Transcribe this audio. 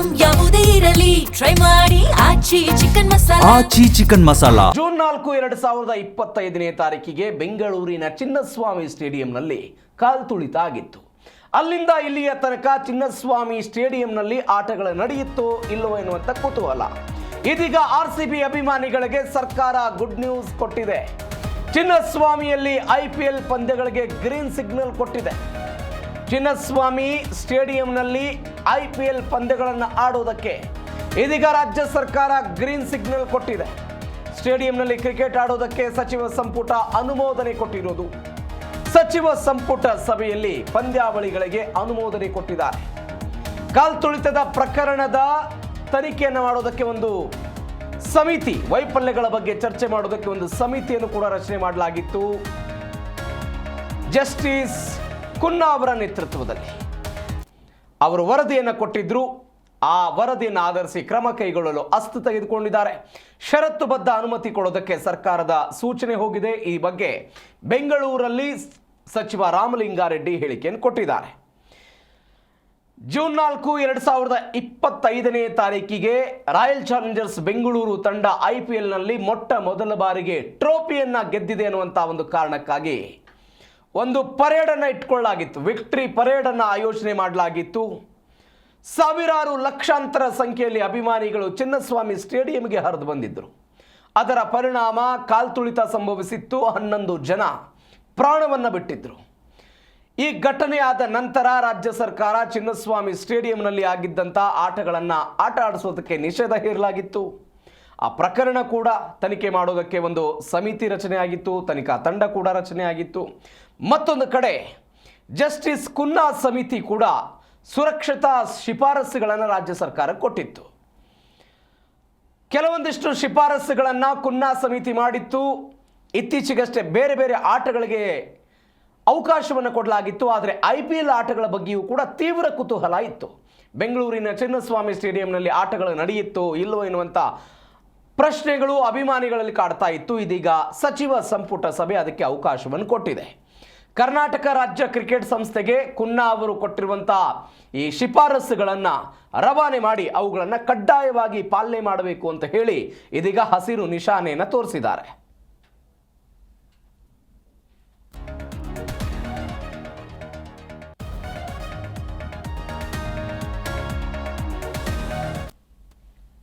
Item ಯಾವುದೇ ಇರಲಿ. Try ಮಾಡಿ. Aachi chicken masala Aachi chicken masala June ನಾಲ್ಕು ಎರಡು ಸಾವಿರದ ಇಪ್ಪತ್ತೈದನೇ ತಾರೀಕಿಗೆ ಬೆಂಗಳೂರಿನ ಚಿನ್ನಸ್ವಾಮಿ ಸ್ಟೇಡಿಯಂನಲ್ಲಿ ಕಾಲ್ತುಳಿತ ಆಗಿತ್ತು ಅಲ್ಲಿಂದ ಇಲ್ಲಿಯ ತನಕ ಚಿನ್ನಸ್ವಾಮಿ ಸ್ಟೇಡಿಯಂನಲ್ಲಿ ಆಟಗಳು ನಡೆಯಿತೋ ಇಲ್ಲವೋ ಎನ್ನುವಂತ ಕುತೂಹಲ. ಇದೀಗ ಆರ್ ಸಿ ಬಿ ಅಭಿಮಾನಿಗಳಿಗೆ ಸರ್ಕಾರ ಗುಡ್ ನ್ಯೂಸ್ ಕೊಟ್ಟಿದೆ. ಚಿನ್ನಸ್ವಾಮಿಯಲ್ಲಿ ಐ ಪಿ ಎಲ್ ಪಂದ್ಯಗಳಿಗೆ ಗ್ರೀನ್ ಸಿಗ್ನಲ್ ಕೊಟ್ಟಿದೆ. ಚಿನ್ನಸ್ವಾಮಿ ಸ್ಟೇಡಿಯಂನಲ್ಲಿ ಐ ಪಿ ಎಲ್ ಪಂದ್ಯಗಳನ್ನು ಆಡೋದಕ್ಕೆ ಇದೀಗ ರಾಜ್ಯ ಸರ್ಕಾರ ಗ್ರೀನ್ ಸಿಗ್ನಲ್ ಕೊಟ್ಟಿದೆ. ಸ್ಟೇಡಿಯಂನಲ್ಲಿ ಕ್ರಿಕೆಟ್ ಆಡೋದಕ್ಕೆ ಸಚಿವ ಸಂಪುಟ ಅನುಮೋದನೆ ಕೊಟ್ಟಿರೋದು. ಸಚಿವ ಸಂಪುಟ ಸಭೆಯಲ್ಲಿ ಪಂದ್ಯಾವಳಿಗಳಿಗೆ ಅನುಮೋದನೆ ಕೊಟ್ಟಿದ್ದಾರೆ. ಕಾಲ್ತುಳಿತದ ಪ್ರಕರಣದ ತನಿಖೆಯನ್ನು ಮಾಡೋದಕ್ಕೆ ಒಂದು ಸಮಿತಿ, ವೈಫಲ್ಯಗಳ ಬಗ್ಗೆ ಚರ್ಚೆ ಮಾಡೋದಕ್ಕೆ ಒಂದು ಸಮಿತಿಯನ್ನು ಕೂಡ ರಚನೆ ಮಾಡಲಾಗಿತ್ತು. ಜಸ್ಟಿಸ್ ಕುನ್ನಾ ಅವರ ನೇತೃತ್ವದಲ್ಲಿ. ಅವರು ವರದಿಯನ್ನು ಕೊಟ್ಟಿದ್ರು. ಆ ವರದಿಯನ್ನು ಆಧರಿಸಿ ಕ್ರಮ ಕೈಗೊಳ್ಳಲು ಅಸ್ತು ತೆಗೆದುಕೊಂಡಿದ್ದಾರೆ. ಷರತ್ತುಬದ್ಧ ಅನುಮತಿ ಕೊಡೋದಕ್ಕೆ ಸರ್ಕಾರದ ಸೂಚನೆ ಹೋಗಿದೆ. ಈ ಬಗ್ಗೆ ಬೆಂಗಳೂರಲ್ಲಿ ಸಚಿವ ರಾಮಲಿಂಗಾರೆಡ್ಡಿ ಹೇಳಿಕೆಯನ್ನು ಕೊಟ್ಟಿದ್ದಾರೆ. ಜೂನ್ ನಾಲ್ಕು ಎರಡು ಸಾವಿರದ ಇಪ್ಪತ್ತೈದನೇ ತಾರೀಕಿಗೆ ರಾಯಲ್ ಚಾಲೆಂಜರ್ಸ್ ಬೆಂಗಳೂರು ತಂಡ ಐ ಪಿ ಎಲ್ನಲ್ಲಿ ಮೊಟ್ಟ ಮೊದಲ ಬಾರಿಗೆ ಟ್ರೋಫಿಯನ್ನು ಗೆದ್ದಿದೆ ಅನ್ನುವಂಥ ಒಂದು ಕಾರಣಕ್ಕಾಗಿ ಒಂದು ಪರೇಡನ್ನು ಇಟ್ಕೊಳ್ಳಲಾಗಿತ್ತು. ವಿಕ್ಟ್ರಿ ಪರೇಡನ್ನು ಆಯೋಜನೆ ಮಾಡಲಾಗಿತ್ತು. ಸಾವಿರಾರು ಲಕ್ಷಾಂತರ ಸಂಖ್ಯೆಯಲ್ಲಿ ಅಭಿಮಾನಿಗಳು ಚಿನ್ನಸ್ವಾಮಿ ಸ್ಟೇಡಿಯಂಗೆ ಹರಿದು ಬಂದಿದ್ದರು ಅದರ ಪರಿಣಾಮ ಕಾಲ್ತುಳಿತ ಸಂಭವಿಸಿತ್ತು. ಹನ್ನೊಂದು ಜನ ಪ್ರಾಣವನ್ನು ಬಿಟ್ಟಿದ್ದರು ಈ ಘಟನೆ ಆದ ನಂತರ ರಾಜ್ಯ ಸರ್ಕಾರ ಚಿನ್ನಸ್ವಾಮಿ ಸ್ಟೇಡಿಯಂನಲ್ಲಿ ಆಗಿದ್ದಂಥ ಆಟಗಳನ್ನು ಆಟ ಆಡಿಸೋದಕ್ಕೆ ನಿಷೇಧ ಹೇರಲಾಗಿತ್ತು. ಆ ಪ್ರಕರಣ ಕೂಡ ತನಿಖೆ ಮಾಡೋದಕ್ಕೆ ಒಂದು ಸಮಿತಿ ರಚನೆ ಆಗಿತ್ತು ತನಿಖಾ ತಂಡ ಕೂಡ ರಚನೆ ಆಗಿತ್ತು ಮತ್ತೊಂದು ಕಡೆ, ಜಸ್ಟಿಸ್ ಕುನ್ನಾ ಸಮಿತಿ ಕೂಡ ಸುರಕ್ಷತಾ ಶಿಫಾರಸುಗಳನ್ನು ರಾಜ್ಯ ಸರ್ಕಾರ ಕೊಟ್ಟಿತ್ತು. ಕೆಲವೊಂದಿಷ್ಟು ಶಿಫಾರಸುಗಳನ್ನು ಕುನ್ನಾ ಸಮಿತಿ ಮಾಡಿತ್ತು. ಇತ್ತೀಚೆಗಷ್ಟೇ ಬೇರೆ ಬೇರೆ ಆಟಗಳಿಗೆ ಅವಕಾಶವನ್ನು ಕೊಡಲಾಗಿತ್ತು. ಆದರೆ ಐ ಪಿ ಎಲ್ ಆಟಗಳ ಬಗ್ಗೆಯೂ ಕೂಡ ತೀವ್ರ ಕುತೂಹಲ ಇತ್ತು. ಬೆಂಗಳೂರಿನ ಚಿನ್ನಸ್ವಾಮಿ ಸ್ಟೇಡಿಯಂನಲ್ಲಿ ಆಟಗಳು ನಡೆಯಿತ್ತು ಇಲ್ಲವೋ ಎನ್ನುವಂಥ ಪ್ರಶ್ನೆಗಳು ಅಭಿಮಾನಿಗಳಲ್ಲಿ ಕಾಡ್ತಾ ಇತ್ತು. ಇದೀಗ ಸಚಿವ ಸಂಪುಟ ಸಭೆ ಅದಕ್ಕೆ ಅವಕಾಶವನ್ನು ಕೊಟ್ಟಿದೆ. ಕರ್ನಾಟಕ ರಾಜ್ಯ ಕ್ರಿಕೆಟ್ ಸಂಸ್ಥೆಗೆ ಕುನ್ನಾ ಅವರು ಕೊಟ್ಟಿರುವಂಥ ಈ ಶಿಫಾರಸುಗಳನ್ನು ರವಾನೆ ಮಾಡಿ ಅವುಗಳನ್ನು ಕಡ್ಡಾಯವಾಗಿ ಪಾಲನೆ ಮಾಡಬೇಕು ಅಂತ ಹೇಳಿ ಇದೀಗ ಹಸಿರು ನಿಶಾನೆಯನ್ನು ತೋರಿಸಿದ್ದಾರೆ.